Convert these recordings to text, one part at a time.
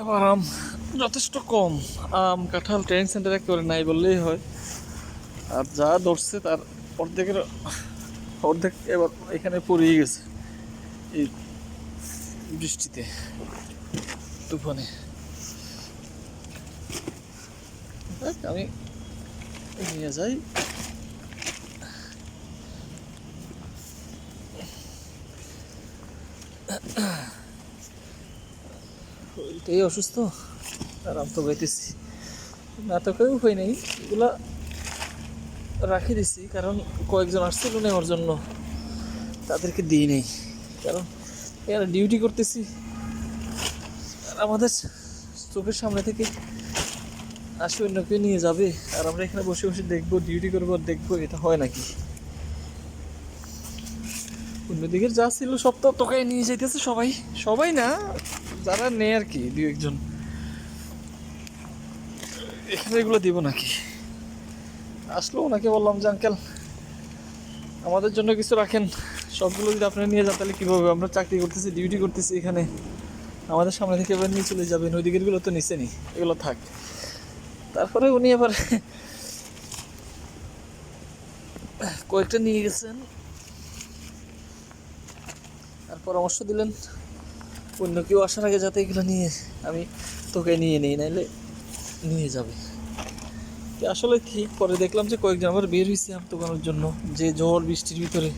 এবার আম যথেষ্ট কম। আম, কাঁঠাল ট্রেনিং সেন্টারে করে নাই বললেই হয়। আর যা ধরছে তার অর্ধেকের, অর্ধেক এবার এখানে পড়েই গেছে এই বৃষ্টিতে, তুফানে। আমি নিয়ে যাই। শরীরটাই অসুস্থ? আরাম তো পাইতেছি। না তো কেউ উপায় নেই। এগুলা রাখি দিছি, কারণ কয়েকজন আসছিল নেওয়ার জন্য। তাদেরকে দিই নেই। কারণ এরা ডিউটি করতেছি। আর আমাদের চোখের সামনে থেকে আসে অন্য কেউ নিয়ে যাবে। আর আমরা এখানে বসে বসে দেখব ডিউটি করব, আর দেখব, এটা হয় নাকি? অন্যদিকে যা ছিল সব তো তোকে নিয়ে যাইতেছে সবাই। সবাই না? যারা নেই আর কি দু একজন। এখানে এগুলো দিব নাকি? আসলো ওনাকে বললাম যে, আঙ্কেল, আমাদের জন্য কিছু রাখেন। সবগুলো যদি আপনি নিয়ে যান, তাহলে কীভাবে আমরা চাকরি করতেছি ডিউটি করতেছি এখানে। আমাদের সামনে থেকে এবার নিয়ে চলে যাবেন। ওই দিকেরগুলো তো নিচে নি এগুলো থাক। তারপরে উনি আবার কয়েকটা নিয়ে গেছেন। আর পরামর্শ দিলেন। অন্য কেউ আসার আগে যাতে এগুলো নিয়ে আমি তোকে নিয়ে নিই, নাইলে নিয়ে যাবে। আসলে ঠিক, পরে দেখলাম যে কয়েকজন আবার বের হয়েছে আম দোকানের জন্য, যে ঝড় বৃষ্টির ভিতরে।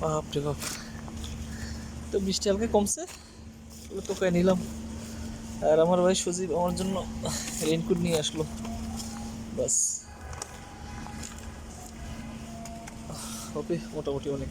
বাপরে বাপ। তো বৃষ্টি হালকা কমছে তোকে নিলাম। আর আমার ভাই সজীব আমার জন্য রেনকোট নিয়ে আসলো। বাস। হবে মোটামুটি অনেক।